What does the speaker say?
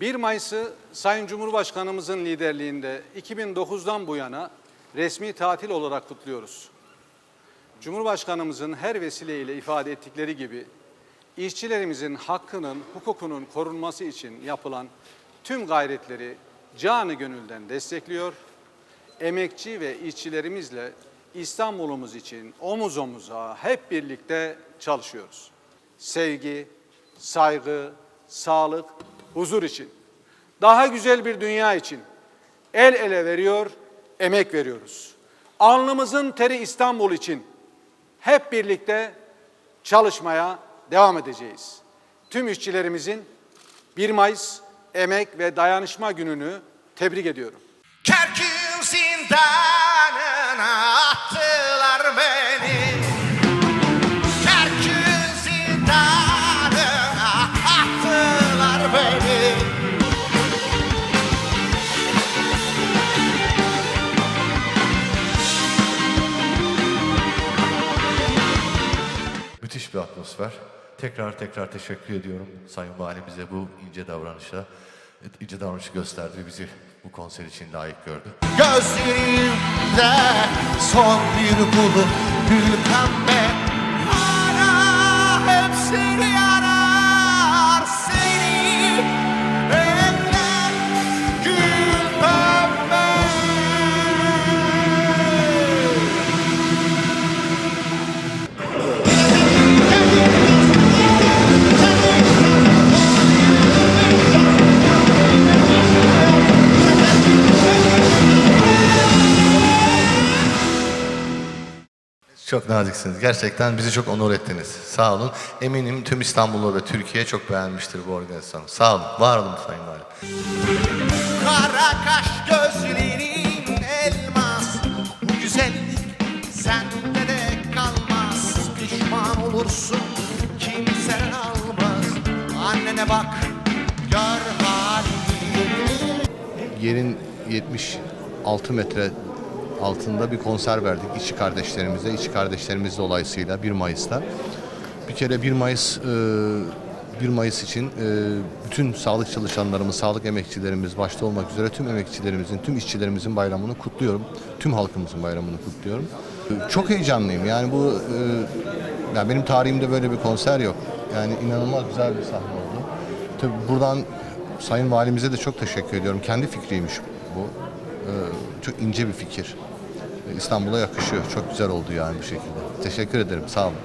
Mayıs'ı Sayın Cumhurbaşkanımızın liderliğinde 2009'dan bu yana resmi tatil olarak kutluyoruz. Cumhurbaşkanımızın her vesileyle ifade ettikleri gibi işçilerimizin hakkının, hukukunun korunması için yapılan tüm gayretleri canı gönülden destekliyor. Emekçi ve işçilerimizle İstanbul'umuz için omuz omuza hep birlikte çalışıyoruz. Sevgi, saygı, sağlık, huzur için. Daha güzel bir dünya için el ele veriyor, emek veriyoruz. Alnımızın teri İstanbul için hep birlikte çalışmaya devam edeceğiz. Tüm işçilerimizin 1 Mayıs Emek ve Dayanışma Günü'nü tebrik ediyorum. Kerkün zindanına attılar beni atmosfer. Tekrar tekrar teşekkür ediyorum Sayın Valimize bu ince davranışa, ince davranışı gösterdi bizi bu konser için layık gördü. Gözlerimde son bir bulut gül pembe Çok naziksiniz. Gerçekten bizi çok onur ettiniz. Sağ olun. Eminim tüm İstanbul'u ve Türkiye çok beğenmiştir bu organizasyonu. Sağ olun. Var olun Sayın Valim. Kara kaş gözlerin elmas Bu güzellik sende de kalmaz Pişman olursun kimsen almaz Annene bak gör halini yerin 76 metre altında bir konser verdik işçi kardeşlerimize. İşçi kardeşlerimiz dolayısıyla 1 Mayıs'ta. Bir kere 1 Mayıs e, 1 Mayıs için e, bütün sağlık çalışanlarımız, sağlık emekçilerimiz başta olmak üzere tüm emekçilerimizin, tüm işçilerimizin bayramını kutluyorum. Tüm halkımızın bayramını kutluyorum. E, Çok heyecanlıyım. Yani bu e, yani benim tarihimde böyle bir konser yok. Yani inanılmaz güzel bir sahne oldu. Tabii buradan Sayın Valimize de çok teşekkür ediyorum. Kendi fikriymiş bu. Ee, çok ince bir fikir. İstanbul'a yakışıyor. Çok güzel oldu yani bu şekilde. Teşekkür ederim. Sağ olun.